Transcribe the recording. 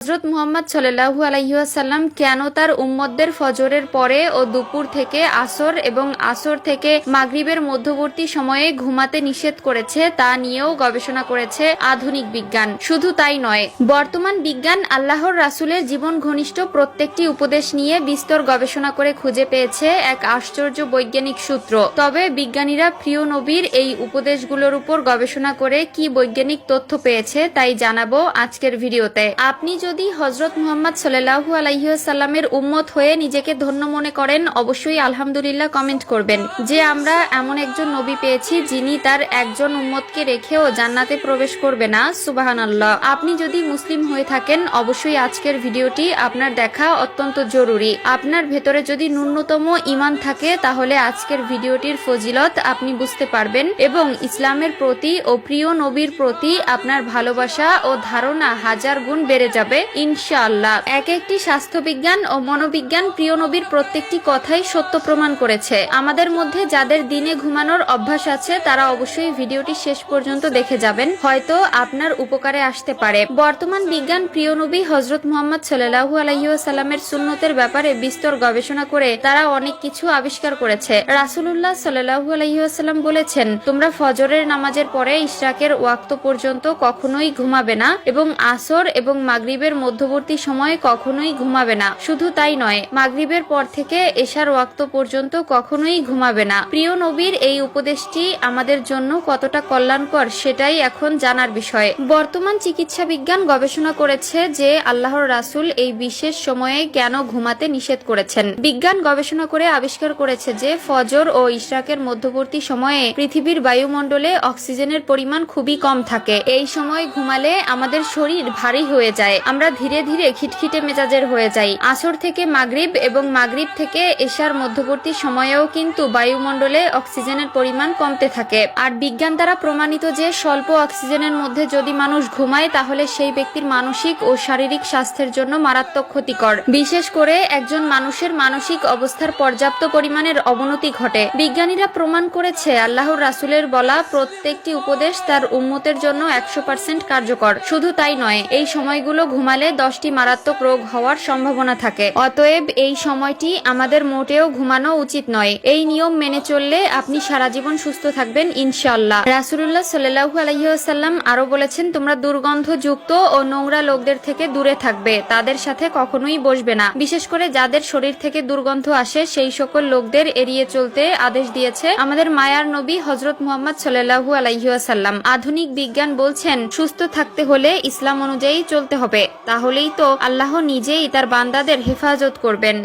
হজরত মুহাম্মদ সাল্লাহু আলাইসাল্লাম কেন তার উম্মতদের ফজরের পরে ও দুপুর থেকে আসর এবং আসর থেকে মাগরিবের মধ্যবর্তী সময়ে ঘুমাতে নিষেধ করেছে তা নিয়েও গবেষণা করেছে আধুনিক বিজ্ঞান। শুধু তাই নয়, বর্তমান বিজ্ঞান আল্লাহর রাসুলের জীবন ঘনিষ্ঠ প্রত্যেকটি উপদেশ নিয়ে বিস্তর গবেষণা করে খুঁজে পেয়েছে এক আশ্চর্য বৈজ্ঞানিক সূত্র। তবে বিজ্ঞানীরা প্রিয় নবীর এই উপদেশগুলোর উপর গবেষণা করে কি বৈজ্ঞানিক তথ্য পেয়েছে তাই জানাব আজকের ভিডিওতে। আপনি যদি হজরত মুহাম্মদ সাল্লাহু আলাইসাল্লামের উম্মত হয়ে নিজেকে ধন্য মনে করেন, অবশ্যই আলহামদুলিল্লাহ কমেন্ট করবেন। যে আমরা এমন একজন নবী পেয়েছি, যিনি তার একজন উম্মতকে রেখেও জান্নাতে প্রবেশ করবে না। সুবাহান আল্লাহ আপনি যদি মুসলিম হয়ে থাকেন, অবশ্যই আজকের ভিডিওটি আপনার দেখা অত্যন্ত জরুরি। আপনার ভেতরে যদি ন্যূনতম ইমান থাকে, তাহলে আজকের ভিডিওটির ফজিলত আপনি বুঝতে পারবেন এবং ইসলামের প্রতি ও প্রিয় নবীর প্রতি আপনার ভালোবাসা ও ধারণা হাজার গুণ বেড়ে যাবে। ইনশাআল্লাহ। এক একটি স্বাস্থ্যবিজ্ঞান ও মনোবিজ্ঞান প্রিয় নবীর প্রত্যেকটি কথাই সত্য প্রমাণ করেছে। আমাদের মধ্যে যাদের দিনে ঘুমানোর অভ্যাস আছে, তারা অবশ্যই ভিডিওটি শেষ পর্যন্ত দেখে যাবেন। হয়তো আপনার উপকারে আসতে পারে। বর্তমান বিজ্ঞান প্রিয় নবী হজরত মোহাম্মদ সাল্লাহু আলাইসাল্লামের সুন্নতের ব্যাপারে বিস্তর গবেষণা করে তারা অনেক কিছু আবিষ্কার করেছে। রাসুলুল্লাহ সাল্লাহু আলাইসাল্লাম বলেছেন, তোমরা ফজরের নামাজের পরে ইশরাকের ওয়াক্ত পর্যন্ত কখনোই ঘুমাবে না এবং আসর এবং মাগরিবের মধ্যবর্তী সময়ে কখনোই ঘুমাবে না। শুধু তাই নয়, মাগরিবের পর থেকে এশার ওয়াক্ত পর্যন্ত কখনোই ঘুমাবে না। প্রিয় নবীর এই উপদেশটি আমাদের জন্য কতটা কল্যাণকর সেটাই এখন জানার বিষয়। বর্তমান চিকিৎসা বিজ্ঞান গবেষণা করেছে যে আল্লাহর রাসুল এই বিশেষ সময়ে কেন ঘুমাতে নিষেধ করেছেন। বিজ্ঞান গবেষণা করে আবিষ্কার করেছে যে ফজর ও ইশরাকের মধ্যবর্তী সময়ে পৃথিবীর বায়ুমণ্ডলে অক্সিজেনের পরিমাণ খুবই কম থাকে। এই সময় ঘুমালে আমাদের শরীর ভারী হয়ে যায়। আমরা ধীরে ধীরে খিটখিটে মেজাজের হয়ে যাই। আসর থেকে মাগরিব এবং মাগরিব থেকে এশার মধ্যবর্তী সময়েও কিন্তু বায়ুমণ্ডলে অক্সিজেনের পরিমাণ কমতে থাকে। আর বিজ্ঞান দ্বারা প্রমাণিত যে স্বল্প অক্সিজেনের মধ্যে যদি মানুষ ঘুমায়, তাহলে সেই ব্যক্তির মানসিক ও শারীরিক স্বাস্থ্যের জন্য মারাত্মক ক্ষতিকর। বিশেষ করে একজন মানুষের মানসিক অবস্থার পর্যাপ্ত পরিমাণের অবনতি ঘটে। বিজ্ঞানীরা প্রমাণ করেছে, আল্লাহর রাসুলের বলা প্রত্যেকটি উপদেশ তার উম্মতের জন্য একশো পার্সেন্ট কার্যকর। শুধু তাই নয়, এই সময়গুলো ঘুমালে দশটি মারাত্মক রোগ হওয়ার সম্ভাবনা থাকে। অতএব এই সময়টি আমাদের মোটেও ঘুমানো উচিত নয়। এই নিয়ম মেনে চললে আপনি সারা জীবন সুস্থ থাকবেন ইনশাআল্লাহ। রাসুল্লাহ সাল্লাহু আলহিহাসাল্লাম আরও বলেছেন, তোমরা দুর্গন্ধযুক্ত ও নোংরা লোকদের থেকে দূরে থাকবে। তাদের সাথে কখনোই বসবে না। বিশেষ করে যাদের শরীর থেকে দুর্গন্ধ আসে, সেই সকল লোকদের এড়িয়ে চলতে আদেশ দিয়েছে আমাদের মায়ার নবী হজরত মুহাম্মদ সাল্লাহু আলাইহাসাল্লাম আধুনিক বিজ্ঞান বলছেন, সুস্থ থাকতে হলে ইসলাম অনুযায়ী চলতে হবে। তাহলেই তো আল্লাহ নিজেই তার বান্দাদের হেফাজত করবেন।